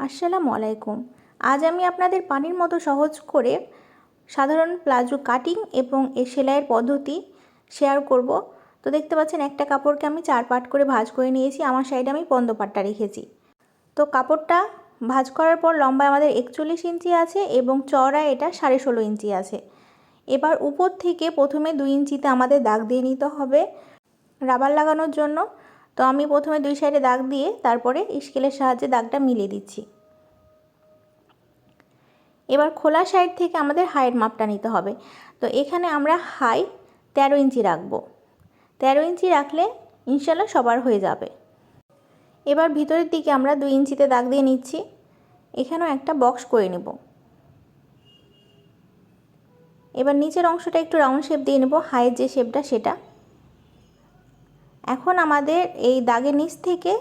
আসসালামু আলাইকুম। আজ আমি আপনাদের পানির মতো সহজ করে সাধারণ প্লাজো কাটিং এবং এ সেলাইয়ের পদ্ধতি শেয়ার করব। তো দেখতে পাচ্ছেন একটা কাপড়কে আমি চার পাট করে ভাজ করে নিয়েছি। আমার সাইডে আমি পন্দ পাটটা রেখেছি। তো কাপড়টা ভাজ করার পর লম্বায় আমাদের একচল্লিশ ইঞ্চি আছে এবং চড়ায় এটা সাড়ে ষোলো ইঞ্চি আছে। এবার উপর থেকে প্রথমে দুই ইঞ্চিতে আমাদের দাগ দিয়ে নিতে হবে। রাবার লাগানোর জন্য তো আমি প্রথমে দুই সাইডে দাগ দিয়ে তারপরে স্কেলের সাহায্যে দাগটা মিলিয়ে দিচ্ছি। এবার খোলা সাইড থেকে আমাদের হাইয়ের মাপটা নিতে হবে। তো এখানে আমরা হাই তেরো ইঞ্চি রাখব। তেরো ইঞ্চি রাখলে ইনশাল্লাহ সবার হয়ে যাবে। এবার ভিতরের দিকে আমরা দুই ইঞ্চিতে দাগ দিয়ে নিচ্ছি। এখানেও একটা বক্স করে নেব। এবার নিচের অংশটা একটু রাউন্ড শেপ দিয়ে নেব। হাইয়ের যে শেপটা সেটা। এখন আমাদের এই দাগের নিচ থেকে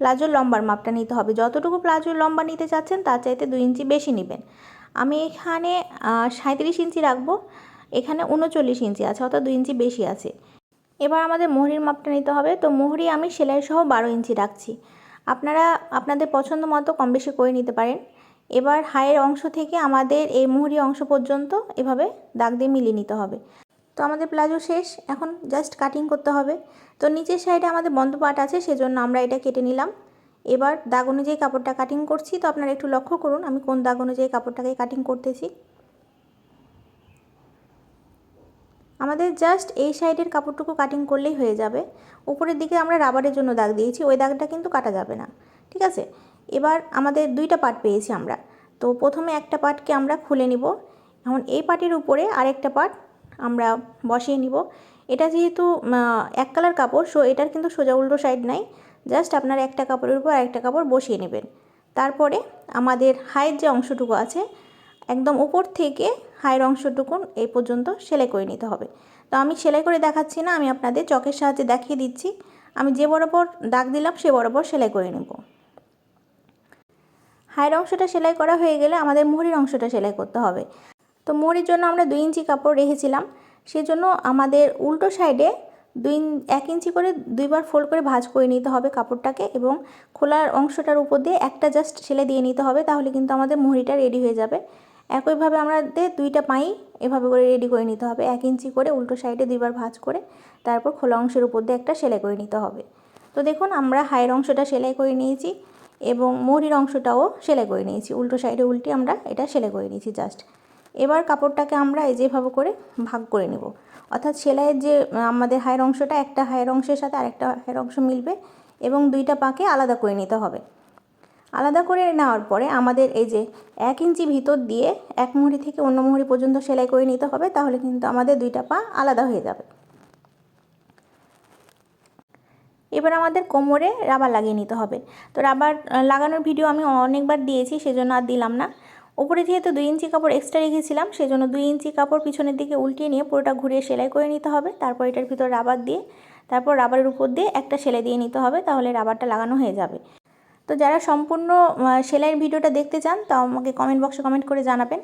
প্লাজোর লম্বার মাপটা নিতে হবে। যতটুকু প্লাজোর লম্বা নিতে চাচ্ছেন, তার চাইতে দুই ইঞ্চি বেশি নেবেন। আমি এখানে সাঁত্রিশ ইঞ্চি রাখব, এখানে উনচল্লিশ ইঞ্চি আছে, অর্থাৎ দুই ইঞ্চি বেশি আছে। এবার আমাদের মোহরির মাপটা নিতে হবে। তো মোহরি আমি সেলাই সহ বারো ইঞ্চি রাখছি। আপনারা আপনাদের পছন্দ মতো কম বেশি করে নিতে পারেন। এবার হায়ের অংশ থেকে আমাদের এই মোহরি অংশ পর্যন্ত এভাবে দাগ দিয়ে মিলিয়ে নিতে হবে। তো আমাদের প্লাজো শেষ, এখন জাস্ট কাটিং করতে হবে। তো নিচের সাইডে আমাদের বন্ধ পাট আছে, সেজন্য আমরা এটা কেটে নিলাম। এবার দাগ অনুযায়ী কাপড়টা কাটিং করছি, তো আপনারা একটু লক্ষ্য করুন, আমি কোন দাগ অনুযায়ী কাপড়টাকে কাটিং করতেছি। আমাদের জাস্ট এই সাইডের কাপড়টুকু কাটিং করলেই হয়ে যাবে। উপরের দিকে আমরা রাবারের জন্য দাগ দিয়েছি, ওই দাগটা কিন্তু কাটা যাবে না, ঠিক আছে? এবার আমাদের দুইটা পার্ট পেয়েছি আমরা। তো প্রথমে একটা পার্টকে আমরা খুলে নিব। এখন এই পার্টের উপরে আরেকটা পার্ট আমরা বসিয়ে নিব। এটা যেহেতু এক কালার কাপড় সো এটার কিন্তু সোজা উল্টো সাইড নাই। জাস্ট আপনার একটা কাপড়ের উপর আরেকটা কাপড় বসিয়ে নেবেন। তারপরে আমাদের হাইয়ের যে অংশটুকু আছে, একদম উপর থেকে হাইয়ের অংশটুকু এই পর্যন্ত সেলাই করে নিতে হবে। তো আমি সেলাই করে দেখাচ্ছি না, আমি আপনাদের চকের সাহায্যে দেখিয়ে দিচ্ছি। আমি যে বরাবর দাগ দিলাম, সে বরাবর সেলাই করে নেব। হাইয়ের অংশটা সেলাই করা হয়ে গেলে আমাদের মুহুরির অংশটা সেলাই করতে হবে। তো মুহুরির জন্য আমরা দুই ইঞ্চি কাপড় রেখেছিলাম। সেজন্য আমাদের উল্টো সাইডে দুই এক ইঞ্চি করে দুইবার ফোল্ড করে ভাঁজ করে নিতে হবে কাপড়টাকে এবং খোলার অংশটার উপর দিয়ে একটা জাস্ট সেলাই দিয়ে নিতে হবে, তাহলে কিন্তু আমাদের মুহুরিটা রেডি হয়ে যাবে। একইভাবে আমাদের দুইটা পাই এভাবে করে রেডি করে নিতে হবে, এক ইঞ্চি করে উল্টো সাইডে দুইবার ভাঁজ করে তারপর খোলা অংশের উপর দিয়ে একটা সেলাই করে নিতে হবে। তো দেখুন, আমরা হাইয়ের অংশটা সেলাই করে নিয়েছি এবং মুহুরির অংশটাও সেলাই করে নিয়েছি, উল্টো সাইডে উল্টে আমরা এটা সেলাই করে নিয়েছি জাস্ট। এবার কাপড়টাকে আমরা এই যেভাবে করে ভাগ করে নেব। অর্থাৎ সেলাইয়ের যে, আমাদের হায়ের অংশটা, একটা হায়ের অংশের সাথে আরেকটা হায়ের অংশ মিলবে এবং দুইটা পাকে আলাদা করে নিতে হবে। আলাদা করে নেওয়ার পরে আমাদের এই যে এক ইঞ্চি ভিতর দিয়ে এক মুহুরি থেকে অন্য মুহুরি পর্যন্ত সেলাই করে নিতে হবে, তাহলে কিন্তু আমাদের দুইটা পা আলাদা হয়ে যাবে। এবার আমাদের কোমরে রাবার লাগিয়ে নিতে হবে। তো রাবার লাগানোর ভিডিও আমি অনেকবার দিয়েছি, সেজন্য আর দিলাম না। উপরে যেহেতু দুই ইঞ্চি কাপড় এক্সট্রা রেখেছিলাম, সেজন্য দুই ইঞ্চি কাপড় পিছনের দিকে উল্টিয়ে নিয়ে পুরোটা ঘুরিয়ে সেলাই করে নিতে হবে। তারপর এটার ভিতর রাবার দিয়ে, তারপর রাবারের উপর দিয়ে একটা সেলাই দিয়ে নিতে হবে, তাহলে রাবারটা লাগানো হয়ে যাবে। তো যারা সম্পূর্ণ সেলাইয়ের ভিডিওটা দেখতে চান তা আমাকে কমেন্ট বক্সে কমেন্ট করে জানাবেন।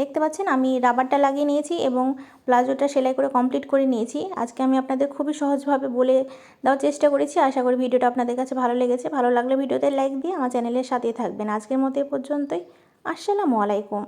দেখতে পাচ্ছেন আমি রাবারটা লাগিয়ে নিয়েছি এবং প্লাজোটা সেলাই করে কমপ্লিট করে নিয়েছি। আজকে আমি আপনাদের খুবই সহজভাবে বলে দেওয়ার চেষ্টা করেছি। আশা করি ভিডিওটা আপনাদের কাছে ভালো লেগেছে। ভালো লাগলে ভিডিওতে লাইক দিয়ে আমার চ্যানেলের সাথেই থাকবেন। আজকের মতো এ পর্যন্তই। আসসালামু আলাইকুম।